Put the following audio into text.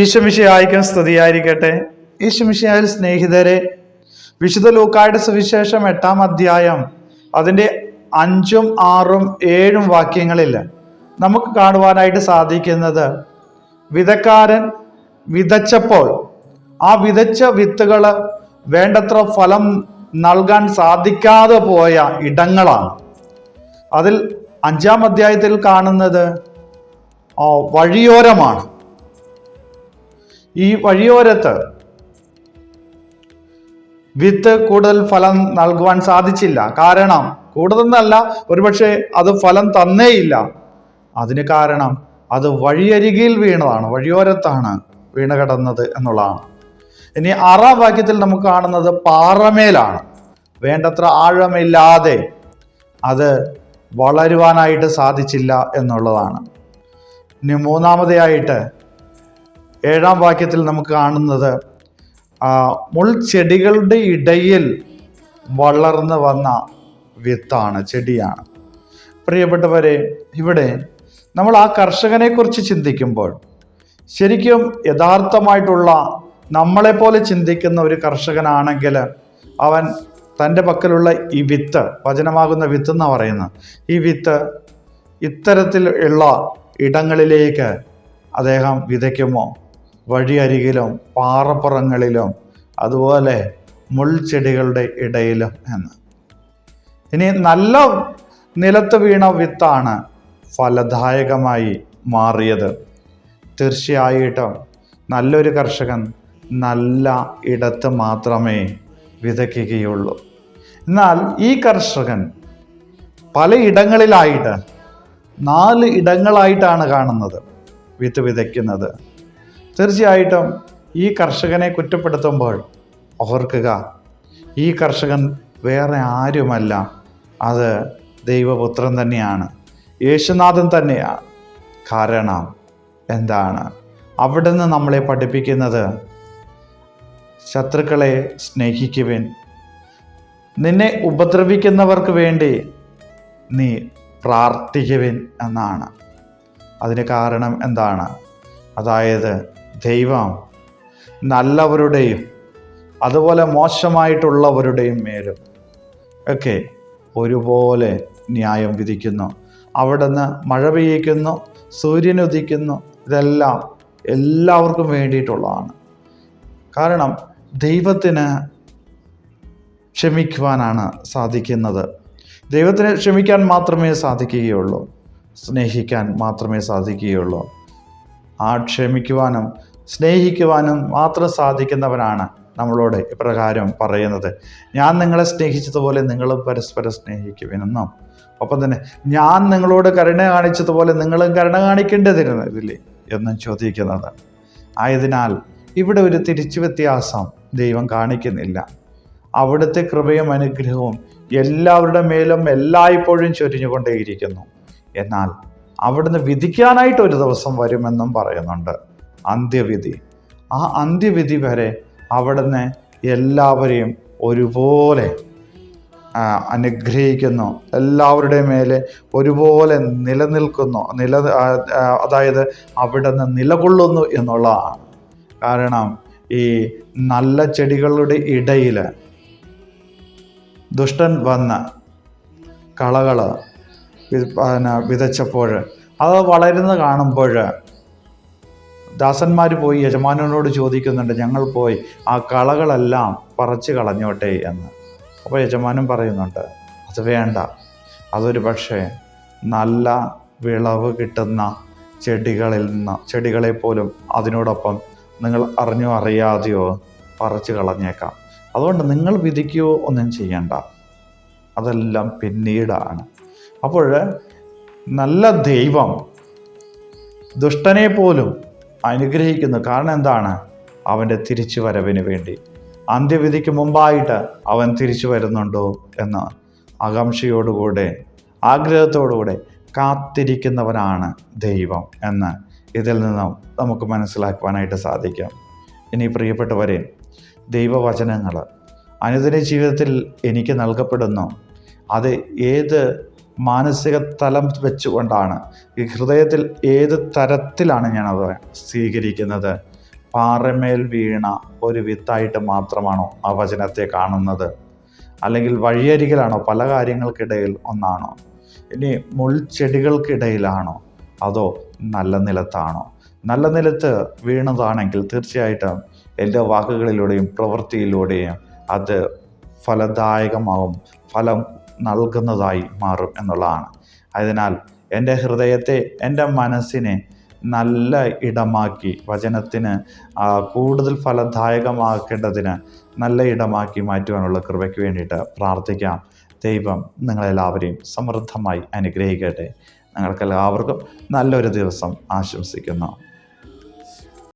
ഈശമിഷയായിരിക്കും സ്തുതിയായിരിക്കട്ടെ. ഈശമിഷയായ സ്നേഹിതരെ വിശുദ്ധ ലൂക്കായുടെ സുവിശേഷം എട്ടാം അധ്യായം അതിന്റെ അഞ്ചും ആറും ഏഴും വാക്യങ്ങളിൽ നമുക്ക് കാണുവാനായിട്ട് സാധിക്കുന്നത് വിതക്കാരൻ വിതച്ചപ്പോൾ ആ വിതച്ച വിത്തുകൾ വേണ്ടത്ര ഫലം നൽകാൻ സാധിക്കാതെ പോയ ഇടങ്ങളാണ്. അതിൽ അഞ്ചാം അധ്യായത്തിൽ കാണുന്നത് വഴിയോരമാണ്. ഈ വഴിയോരത്ത് വിത്ത് കൂടുതൽ ഫലം നൽകുവാൻ സാധിച്ചില്ല. കാരണം കൂടുതലെന്നല്ല ഒരുപക്ഷെ അത് ഫലം തന്നേയില്ല. അതിന് കാരണം അത് വഴിയരികിൽ വീണതാണ് വഴിയോരത്താണ് വീണ് കിടന്നത് എന്നുള്ളതാണ്. ഇനി ആറാം വാക്യത്തിൽ നമുക്ക് കാണുന്നത് പാറമേലാണ്. വേണ്ടത്ര ആഴമില്ലാതെ അത് വളരുവാനായിട്ട് സാധിച്ചില്ല എന്നുള്ളതാണ്. ഇനി മൂന്നാമതായിട്ട് ഏഴാം വാക്യത്തിൽ നമുക്ക് കാണുന്നത് മുൾച്ചെടികളുടെ ഇടയിൽ വളർന്നു വന്ന വിത്താണ് ചെടിയാണ്. പ്രിയപ്പെട്ടവരെ ഇവിടെ നമ്മൾ ആ കർഷകനെക്കുറിച്ച് ചിന്തിക്കുമ്പോൾ ശരിക്കും യഥാർത്ഥമായിട്ടുള്ള നമ്മളെപ്പോലെ ചിന്തിക്കുന്ന ഒരു കർഷകനാണെങ്കിൽ അവൻ തന്റെ പക്കലുള്ള ഈ വിത്ത് വചനമാകുന്ന വിത്ത് എന്നാണ് പറയുന്നത് ഈ വിത്ത് ഇത്തരത്തിൽ ഉള്ള ഇടങ്ങളിലേക്ക് അദ്ദേഹം വിതയ്ക്കുമോ? വഴിയരികിലും പാറപ്പുറങ്ങളിലും അതുപോലെ മുൾച്ചെടികളുടെ ഇടയിലും എന്ന്. ഇനി നല്ല നിലത്ത് വീണ വിത്താണ് ഫലദായകമായി മാറിയത്. തീർച്ചയായിട്ടും നല്ലൊരു കർഷകൻ നല്ല ഇടത്ത് മാത്രമേ വിതയ്ക്കുകയുള്ളൂ. എന്നാൽ ഈ കർഷകൻ പല ഇടങ്ങളിലായിട്ട് നാല് ഇടങ്ങളായിട്ടാണ് കാണുന്നത് വിത്ത് വിതയ്ക്കുന്നത്. തീർച്ചയായിട്ടും ഈ കർഷകനെ കുറ്റപ്പെടുത്തുമ്പോൾ ഓർക്കുക ഈ കർഷകൻ വേറെ ആരുമല്ല. അത് ദൈവപുത്രൻ തന്നെയാണ്. യേശുനാഥൻ തന്നെയാണ്. കാരണം എന്താണ്? അവിടുന്ന് നമ്മളെ പഠിപ്പിക്കുന്നത് ശത്രുക്കളെ സ്നേഹിക്കുവിൻ. നിന്നെ ഉപദ്രവിക്കുന്നവർക്ക് വേണ്ടി നീ പ്രാർത്ഥിക്കുവിൻ എന്നാണ്. അതിന് കാരണം എന്താണ്? അതായത് ദൈവം നല്ലവരുടെയും അതുപോലെ മോശമായിട്ടുള്ളവരുടെയും മേലും ഒക്കെ ഒരുപോലെ ന്യായം വിധിക്കുന്നു. അവിടുന്ന് മഴ സൂര്യൻ ഉദിക്കുന്നു. ഇതെല്ലാം എല്ലാവർക്കും വേണ്ടിയിട്ടുള്ളതാണ്. കാരണം ദൈവത്തിന് ക്ഷമിക്കുവാനാണ് സാധിക്കുന്നത്. ദൈവത്തിന് ക്ഷമിക്കാൻ മാത്രമേ സാധിക്കുകയുള്ളൂ. സ്നേഹിക്കാൻ മാത്രമേ സാധിക്കുകയുള്ളൂ. ആ ക്ഷമിക്കുവാനും സ്നേഹിക്കുവാനും മാത്രം സാധിക്കുന്നവനാണ് നമ്മളോട് ഇപ്രകാരം പറയുന്നത്. ഞാൻ നിങ്ങളെ സ്നേഹിച്ചതുപോലെ നിങ്ങളും പരസ്പരം സ്നേഹിക്കുവിനെന്നും. ഒപ്പം തന്നെ ഞാൻ നിങ്ങളോട് കരുണ കാണിച്ചതുപോലെ നിങ്ങളും കരുണ കാണിക്കേണ്ടതിരുന്നില്ലേ എന്നും ചോദിക്കുന്നത്. ആയതിനാൽ ഇവിടെ ഒരു തിരിച്ചു വ്യത്യാസം ദൈവം കാണിക്കുന്നില്ല. അവിടുത്തെ കൃപയും അനുഗ്രഹവും എല്ലാവരുടെ മേലും എല്ലായ്പ്പോഴും ചൊരിഞ്ഞുകൊണ്ടേയിരിക്കുന്നു. എന്നാൽ അവിടുന്ന് വിധിക്കാനായിട്ട് ഒരു ദിവസം വരുമെന്നും പറയുന്നുണ്ട്. അന്ത്യവിധി. ആ അന്ത്യവിധി വരെ അവിടുന്ന് എല്ലാവരെയും ഒരുപോലെ അനുഗ്രഹിക്കുന്നു. എല്ലാവരുടെയും മേലെ ഒരുപോലെ നിലനിൽക്കുന്നു. നില അതായത് അവിടെ അവിടുന്ന് നിലകൊള്ളുന്നു എന്നുള്ളതാണ്. കാരണം ഈ നല്ല ചെടികളുടെ ഇടയിൽ ദുഷ്ടൻ വന്ന് കളകൾ പിന്നെ വിതച്ചപ്പോൾ. അത് വളരുന്ന കാണുമ്പോൾ ദാസന്മാർ പോയി യജമാനോട് ചോദിക്കുന്നുണ്ട് ഞങ്ങൾ പോയി ആ കളകളെല്ലാം പറിച്ച് കളഞ്ഞോട്ടെ എന്ന്. അപ്പോൾ യജമാനൻ പറയുന്നുണ്ട് അത് വേണ്ട. അതൊരു പക്ഷേ നല്ല വിളവ് കിട്ടുന്ന ചെടികളിൽ നിന്ന് ചെടികളെ പോലും അതിനോടൊപ്പം നിങ്ങൾ അറിഞ്ഞോ അറിയാതെയോ പറിച്ച് കളഞ്ഞേക്കാം. അതുകൊണ്ട് നിങ്ങൾ വിധിക്കുകയോ ഒന്നും ചെയ്യണ്ട. അതെല്ലാം പിന്നീടാണ്. അപ്പോൾ നല്ല ദൈവം ദുഷ്ടനെ പോലും അനുഗ്രഹിക്കുന്നു. കാരണം എന്താണ്? അവന്റെ തിരിച്ചു വരവിന് വേണ്ടി. അന്ത്യവിധിക്ക് മുമ്പായിട്ട് അവൻ തിരിച്ചു വരുന്നുണ്ടോ എന്ന് ആകാംക്ഷയോടുകൂടെ ആഗ്രഹത്തോടുകൂടെ കാത്തിരിക്കുന്നവനാണ് ദൈവം എന്ന് ഇതിൽ നിന്നും നമുക്ക് മനസ്സിലാക്കുവാനായിട്ട് സാധിക്കാം. ഇനി പ്രിയപ്പെട്ടവരെ ദൈവവചനങ്ങൾ അനുദിന ജീവിതത്തിൽ എനിക്ക് നൽകപ്പെടുന്നു. അത് ഏത് മാനസിക തലം വെച്ചുകൊണ്ടാണ്. ഈ ഹൃദയത്തിൽ ഏത് തരത്തിലാണ് ഞാനത് സ്വീകരിക്കുന്നത്? പാറമേൽ വീണ ഒരു വിത്തായിട്ട് മാത്രമാണോ ആ വചനത്തെ കാണുന്നത്? അല്ലെങ്കിൽ വഴിയരികിലാണോ പല കാര്യങ്ങൾക്കിടയിൽ ഒന്നാണോ? ഇനി മുൾച്ചെടികൾക്കിടയിലാണോ? അതോ നല്ല നിലത്താണോ? നല്ല നിലത്ത് വീണതാണെങ്കിൽ തീർച്ചയായിട്ടും എന്റെ വാക്കുകളിലൂടെയും പ്രവൃത്തിയിലൂടെയും അത് ഫലദായകമാവും. ഫലം നൽകുന്നതായി മാറും എന്നുള്ളതാണ്. അതിനാൽ എന്റെ ഹൃദയത്തെ എന്റെ മനസ്സിനെ നല്ല ഇടമാക്കി വചനത്തിന് കൂടുതൽ ഫലദായകമാക്കേണ്ടതിന് നല്ല ഇടമാക്കി മാറ്റുവാനുള്ള കൃപയ്ക്ക് വേണ്ടിയിട്ട് പ്രാർത്ഥിക്കാം. ദൈവം നിങ്ങളെല്ലാവരെയും സമൃദ്ധമായി അനുഗ്രഹിക്കട്ടെ. നിങ്ങൾക്കെല്ലാവർക്കും നല്ലൊരു ദിവസം ആശംസിക്കുന്നു.